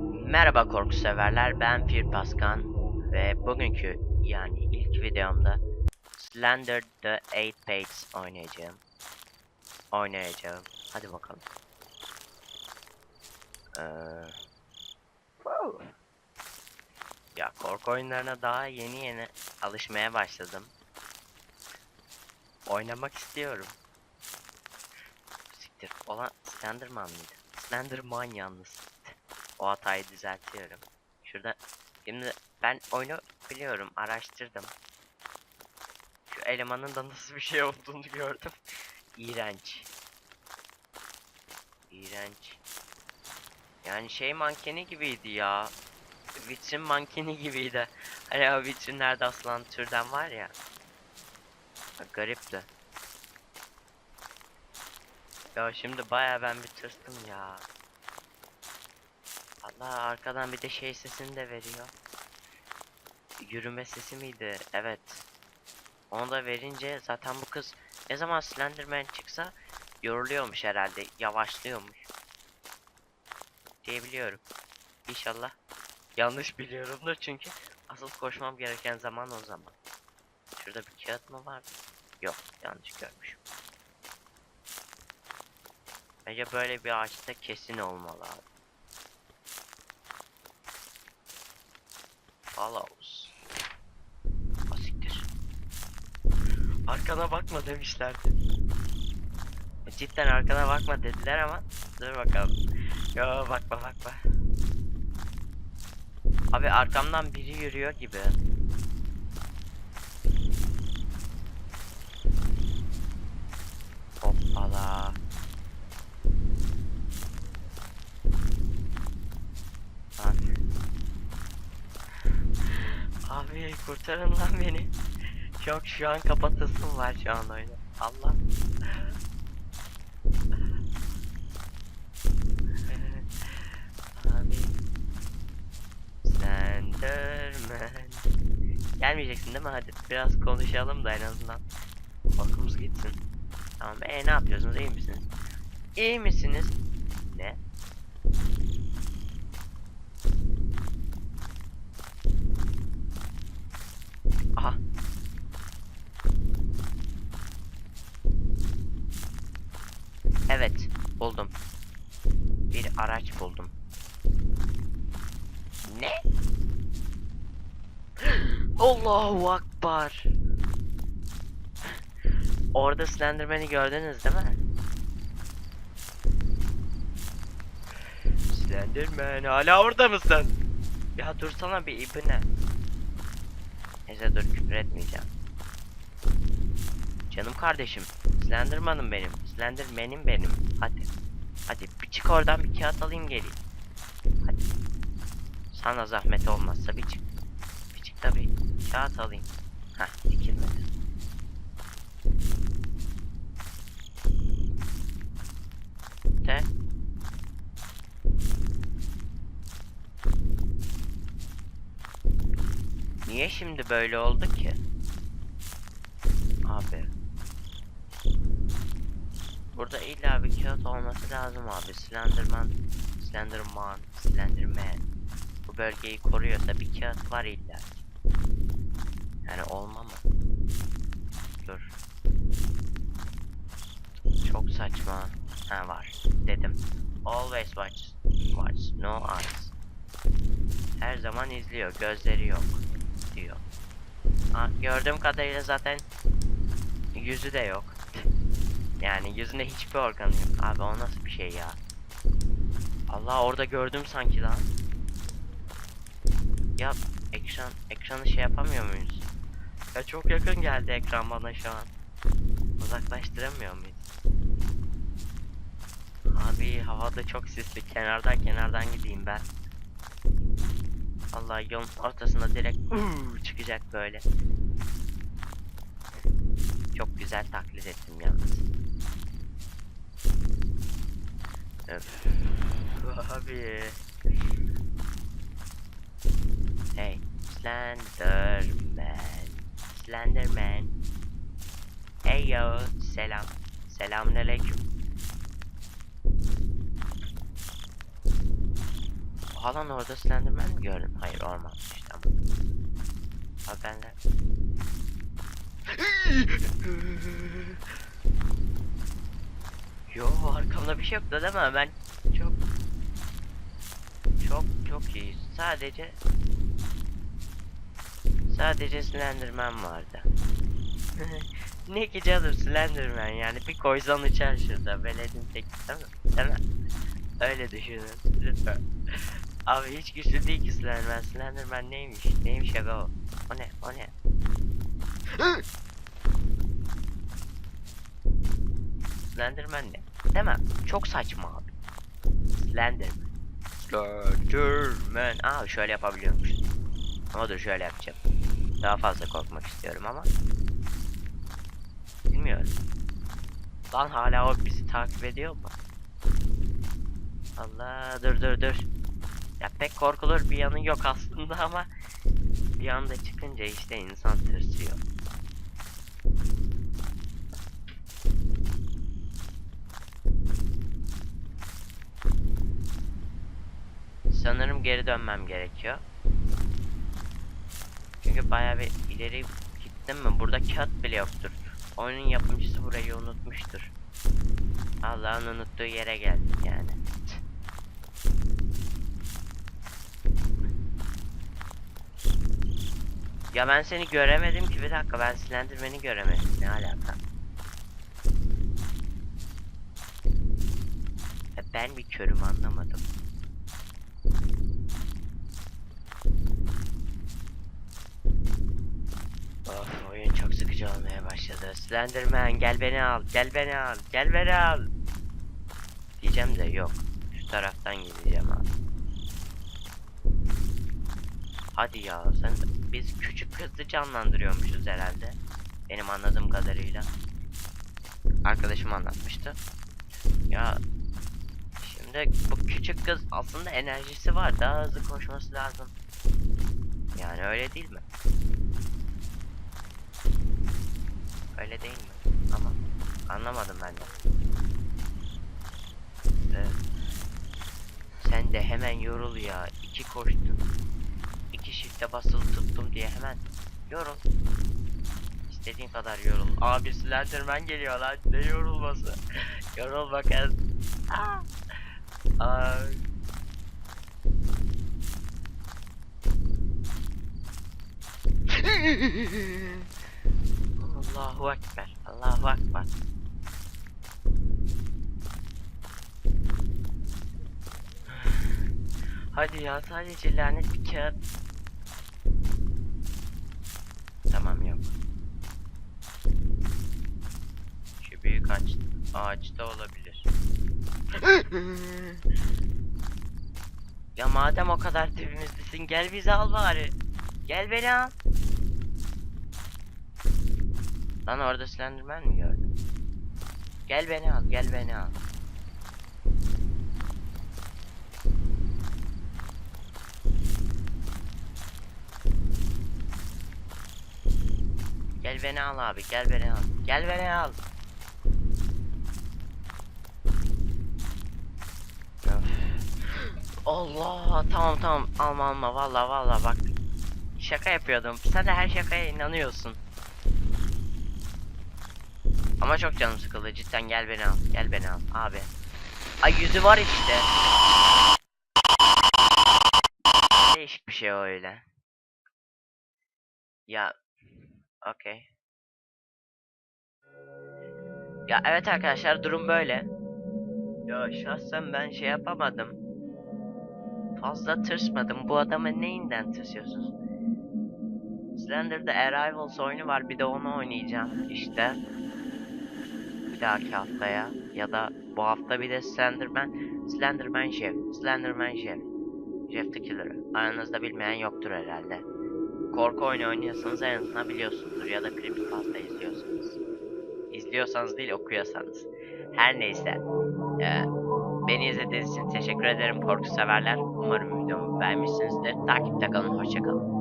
Merhaba korku severler ben Pir Paskan ve bugünkü yani ilk videomda Slender the Eight Fates oynayacağım. Oynayacağım. Hadi bakalım. Ee. Ya korku oyunlarına daha yeni yeni alışmaya başladım. Oynamak istiyorum. Siktir. Olan Slenderman mıydı? Slenderman yalnız. O hatayı düzeltiyorum. Şurada şimdi ben oyunu biliyorum, araştırdım. Şu elemanın da nasıl bir şey olduğunu gördüm. İğrenç. İğrenç. Yani şey mankeni gibiydi ya. Vitrin mankeni gibiydi. Hani o vitrinlerde asılan türden var ya. Garipti. Ya şimdi baya ben bir tırstım ya. Allah arkadan bir de şey sesini de veriyor. Yürüme sesi miydi? Evet. Onu da verince zaten bu kız ne zaman Slenderman çıksa yoruluyormuş herhalde. Yavaşlıyormuş. Diyebiliyorum. İnşallah yanlış biliyorumdur çünkü asıl koşmam gereken zaman o zaman. Şurada bir kağıt mı var? Yok yanlış görmüşüm. Bence böyle bir ağaçta kesin olmalı abi. Follows. Asiktir. Arkana bakma demişlerdi. Cidden arkana bakma dediler ama dur bakalım. Yo bakma bakma. Abi arkamdan biri yürüyor gibi. Hoppala. Lan. Abi kurtarın lan beni. Çok şu an kapatasım var şu an oyunu. Allah. Abi. Slenderman. Gelmeyeceksin değil mi? Hadi biraz konuşalım da en azından. Korkumuz gitsin. Tamam. E ne yapıyorsunuz? İyi misiniz? İyi misiniz? Ne? Ne? Allahu Akbar. Orada Slenderman'i gördünüz değil mi? Slenderman hala orada mısın? Ya dursana bir ibne. Neyse dur küfür etmeyeceğim. Canım kardeşim. Slenderman'ım benim. Slenderman'im benim. Hadi. Hadi bir çık oradan bir kağıt alayım geleyim. Sana zahmet olmazsa bir çık. Bir çık da kağıt alayım. Hah dikilmedi. De. Niye şimdi böyle oldu ki? Abi. Burada illa bir kağıt olması lazım abi. Slenderman, Slenderman, Slenderman. Bu bölgeyi koruyorsa bir kağıt var illa. Yani olma mı? Dur. Çok saçma. Ha var. Dedim. Always watch. Watch. No eyes. Her zaman izliyor. Gözleri yok. Diyor. Ha, gördüğüm kadarıyla zaten yüzü de yok. Yani yüzünde hiçbir organı yok. Abi o nasıl bir şey ya? Allah orada gördüm sanki lan. Ya ekran ekranı şey yapamıyor muyuz? Ya çok yakın geldi ekran bana şu an. Uzaklaştıramıyor muyuz? Abi havada çok sisli. Kenardan kenardan gideyim ben. Allah yolun ortasında direkt uuu çıkacak böyle. Çok güzel taklit ettim yalnız. Öf. Abi. Hey, Slenderman. Slenderman. Hey yo, selam. Selamünaleyküm. Oha lan orada Slenderman mi gördüm? Hayır ormanmış tamam. Abi ben de... Yo arkamda bir şey yoktu değil mi? Ben çok... Çok çok iyi. Sadece... Sadece Slenderman vardı. ne ki canım Slenderman yani bir koysan uçar şurada. Veledin tek? Değil mi? Öyle düşünün lütfen. Abi hiç güçlü değil ki Slenderman. Slenderman neymiş? Neymiş aga o? O ne? O ne? Slenderman ne? Demem. Çok saçma abi. Slenderman. Slenderman. Aa şöyle yapabiliyormuş. Ama dur şöyle yapacağım. Daha fazla korkmak istiyorum ama. Bilmiyorum. Lan hala o bizi takip ediyor mu? Allah dur dur dur. Ya pek korkulur bir yanı yok aslında ama bir anda çıkınca işte insan tırsıyor. Sanırım geri dönmem gerekiyor. Çünkü bayağı bir ileri gittim mi? Burada kağıt bile yoktur. Oyunun yapımcısı burayı unutmuştur. Allah'ın unuttuğu yere geldik yani. Ya ben seni göremedim ki bir dakika ben Slenderman'i göremedim ne alaka? Ben bir körüm anlamadım. Sıkıcı olmaya başladı. Slenderman gel beni al, gel beni al, gel beni al. Diyeceğim de yok. Şu taraftan gideceğim abi. Hadi ya sen biz küçük kızı canlandırıyormuşuz herhalde. Benim anladığım kadarıyla. Arkadaşım anlatmıştı. Ya şimdi bu küçük kız aslında enerjisi var. Daha hızlı koşması lazım. Yani öyle değil mi? Öyle değil mi? Ama anlamadım ben de. Ee, sen de hemen yorul ya. İki koştun. İki shift'e basılı tuttum diye hemen yorul. İstediğin kadar yorul. Abi Slenderman geliyor lan. Ne yorulması? yorul bakın. Aa. Ay. Allahu Ekber. Allahu Ekber. Hadi ya sadece lanet bir kağıt. Tamam yok. Şu büyük ağaç, ağaçta olabilir. ya madem o kadar dibimizdesin gel bizi al bari. Gel beni al. Lan orada Slenderman mi gördün? Gel beni al, gel beni al. Gel beni al abi, gel beni al. Gel beni al. Allah, tamam tamam alma alma valla valla bak. Şaka yapıyordum. Sen de her şakaya inanıyorsun. Ama çok canım sıkıldı cidden gel beni al. Gel beni al abi. Ay yüzü var işte. Değişik bir şey öyle. Ya okey. Ya evet arkadaşlar durum böyle. Ya şahsen ben şey yapamadım. Fazla tırsmadım. Bu adamın neyinden tırsıyorsunuz? Slender'da Arrivals oyunu var. Bir de onu oynayacağım işte bir dahaki haftaya ya da bu hafta bir de Slenderman, Slenderman Jeff, Slenderman Jeff, Jeff the Killer. Aranızda bilmeyen yoktur herhalde. Korku oyunu oynuyorsanız en azından biliyorsunuzdur ya da Creepypasta izliyorsanız. İzliyorsanız değil okuyorsanız. Her neyse. Ee, beni izlediğiniz için teşekkür ederim korku severler. Umarım videomu beğenmişsinizdir. Takipte kalın. Hoşçakalın.